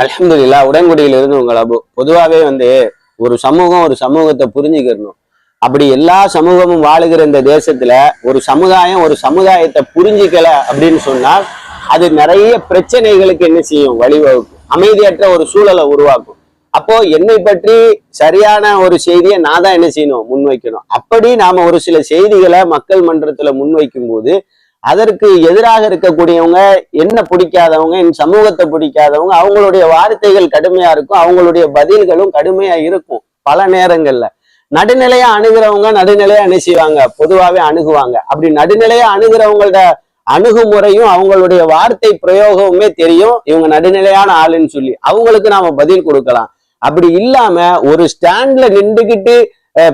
அலமதுல்லா உடன்குடியிலிருந்து உங்கள் அபு. பொதுவாகவே வந்து ஒரு சமூகம் ஒரு சமூகத்தை புரிஞ்சுக்கிறணும் அப்படி எல்லா சமூகமும் வாழுகிற இந்த தேசத்துல ஒரு சமுதாயம் ஒரு சமுதாயத்தை புரிஞ்சிக்கல அப்படின்னு சொன்னால் அது நிறைய பிரச்சனைகளுக்கு என்ன செய்யும்? வழிவகுக்கும். அமைதியற்ற ஒரு சூழலை உருவாக்கும். அப்போ என்னை பற்றி சரியான ஒரு செய்தியை நான் தான் என்ன செய்யணும்? முன்வைக்கணும். அப்படி நாம ஒரு சில செய்திகளை மக்கள் மன்றத்துல முன்வைக்கும் போது அதற்கு எதிராக இருக்கக்கூடியவங்க என்ன பிடிக்காதவங்க என் சமூகத்தை பிடிக்காதவங்க அவங்களுடைய வார்த்தைகள் கடுமையா இருக்கும் அவங்களுடைய பதில்களும் கடுமையா இருக்கும் பல நேரங்கள்ல. நடுநிலையா அணுகிறவங்க நடுநிலையா என்ன செய்வாங்க? அணுகுவாங்க. அப்படி நடுநிலையா அணுகிறவங்களோட அணுகுமுறையும் அவங்களுடைய வார்த்தை பிரயோகமுமே தெரியும். இவங்க நடுநிலையான ஆளுன்னு சொல்லி அவங்களுக்கு நாம பதில் கொடுக்கலாம். அப்படி இல்லாம ஒரு ஸ்டாண்ட்ல நின்றுகிட்டு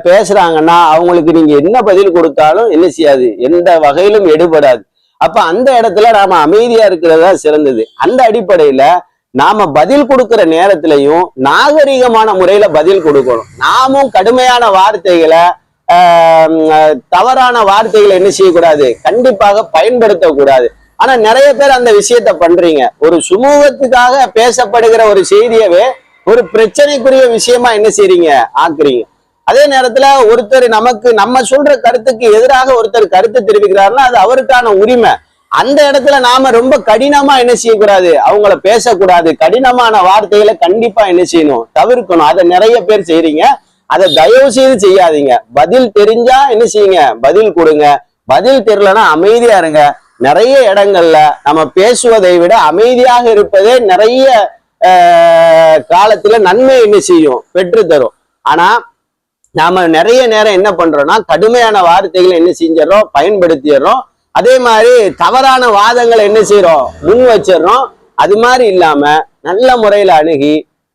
பேசுறாங்கன்னா அவங்களுக்கு நீங்க என்ன பதில் கொடுத்தாலும் என்ன செய்யாது? எந்த வகையிலும் எடுபடாது. அப்ப அந்த இடத்துல நாம அமைதியா இருக்கிறதா சிறந்தது. அந்த அடிப்படையில நாம பதில் கொடுக்கிற நேரத்திலையும் நாகரிகமான முறையில பதில் கொடுக்கணும். நாமும் கடுமையான வார்த்தைகளை தவறான வார்த்தைகளை என்ன செய்யக்கூடாது? கண்டிப்பாக பயன்படுத்தக்கூடாது. ஆனா நிறைய பேர் அந்த விஷயத்த பண்றீங்க. ஒரு சுமூகத்துக்காக பேசப்படுகிற ஒரு செய்தியவே ஒரு பிரச்சனைக்குரிய விஷயமா என்ன செய்றீங்க? ஆக்குறீங்க. அதே நேரத்துல ஒருத்தர் நமக்கு நம்ம சொல்ற கருத்துக்கு எதிராக ஒருத்தர் கருத்து தெரிவிக்கிறாருன்னா அது அவருக்கான உரிமை. அந்த இடத்துல நாம ரொம்ப கடினமா என்ன செய்யக்கூடாது? அவங்கள பேசக்கூடாது. கடினமான வார்த்தைகளை கண்டிப்பா என்ன செய்யணும்? தவிர்க்கணும். அதை நிறைய பேர் செய்யறீங்க அதை தயவு செய்து செய்யாதீங்க. பதில் தெரிஞ்சா என்ன செய்யுங்க? பதில் கொடுங்க. பதில் தெரியலன்னா அமைதியா இருங்க. நிறைய இடங்கள்ல நம்ம பேசுவதை விட அமைதியாக இருப்பதே நிறைய காலத்துல நன்மை என்ன செய்யும்? பெற்று தரும். ஆனா நாம நிறைய நேரம் என்ன பண்றோம்னா கடுமையான வார்த்தைகளை என்ன செஞ்சிடறோம் பயன்படுத்திடுறோம். அதே மாதிரி தவறான வாதங்களை என்ன செய்யறோம் முன் வச்சிடறோம். அது மாதிரி இல்லாம நல்ல முறையில அணுகி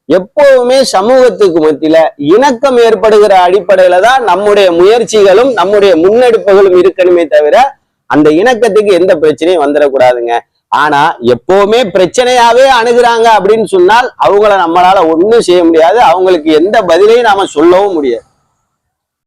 எப்பவுமே சமூகத்துக்கு மத்தியில இணக்கம் ஏற்படுகிற அடிப்படையில தான் நம்முடைய முயற்சிகளும் நம்முடைய முன்னெடுப்புகளும் இருக்கணுமே தவிர அந்த இணக்கத்துக்கு எந்த பிரச்சனையும் வந்துடக்கூடாதுங்க. ஆனா எப்பவுமே பிரச்சனையாவே அணுகுறாங்க அப்படின்னு சொன்னால் அவங்கள நம்மளால ஒன்றும் செய்ய முடியாது. அவங்களுக்கு எந்த பதிலையும் நாம சொல்லவும் முடியாது.